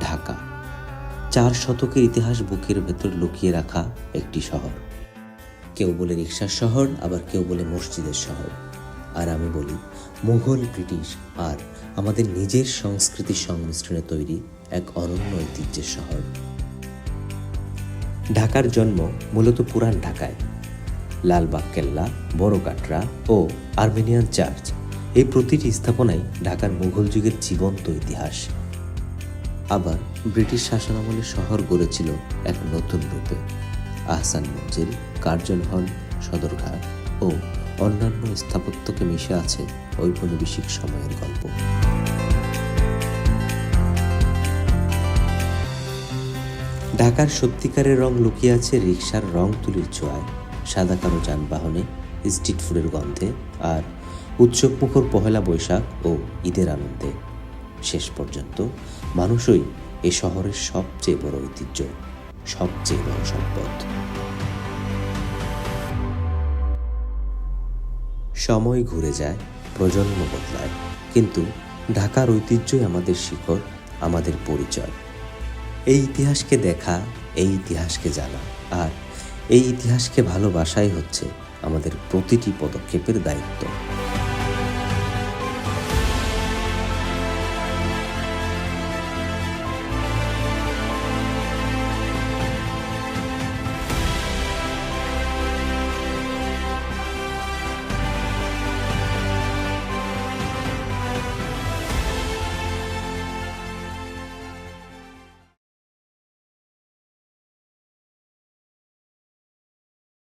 ঢাকা, চার শতকের ইতিহাস বুকের ভেতর লুকিয়ে রাখা একটি শহর। কেউ বলে রিক্সার শহর, আবার কেউ বলে মসজিদের শহর। আর আমি বলি, মুঘল, ব্রিটিশ আর আমাদের নিজের সংস্কৃতির সংমিশ্রণে তৈরি এক অনন্য ঐতিহ্যের শহর। ঢাকার জন্ম মূলত পুরান ঢাকায়। লালবাগ, কেল্লা বড় কাটরা ও আর্মেনিয়ান চার্চ এই প্রতিটি স্থাপনাই ঢাকার মুঘল যুগের জীবন্ত ইতিহাস। আবার ব্রিটিশ শাসনামলে শহর গড়েছিল এক নতুন রূপে। আহসান মঞ্জিল কার্জন হল সদরঘাট ও অন্যান্য স্থাপত্যকে মিশে আছে ঔপনিবেশিক সময়ের গল্প। ঢাকার সত্যিকারের রং লুকিয়ে আছে রিক্সার রং তুলির ছোঁয়ায় সাদা কালো যানবাহনে, স্ট্রিট ফুডের গন্ধে আর উৎসবমুখর পহেলা বৈশাখ ও ঈদের আনন্দে। শেষ পর্যন্ত মানুষই এ শহরের সবচেয়ে বড় ঐতিহ্য, সবচেয়ে বড় সম্পদ। সময় ঘুরে যায়, প্রজন্ম বদলায়, কিন্তু ঢাকার ঐতিহ্যই আমাদের শিকড় আমাদের পরিচয়। এই ইতিহাসকে দেখা, এই ইতিহাসকে জানা আর এই ইতিহাসকে ভালোবাসাই হচ্ছে আমাদের প্রতিটি পদক্ষেপের দায়িত্ব।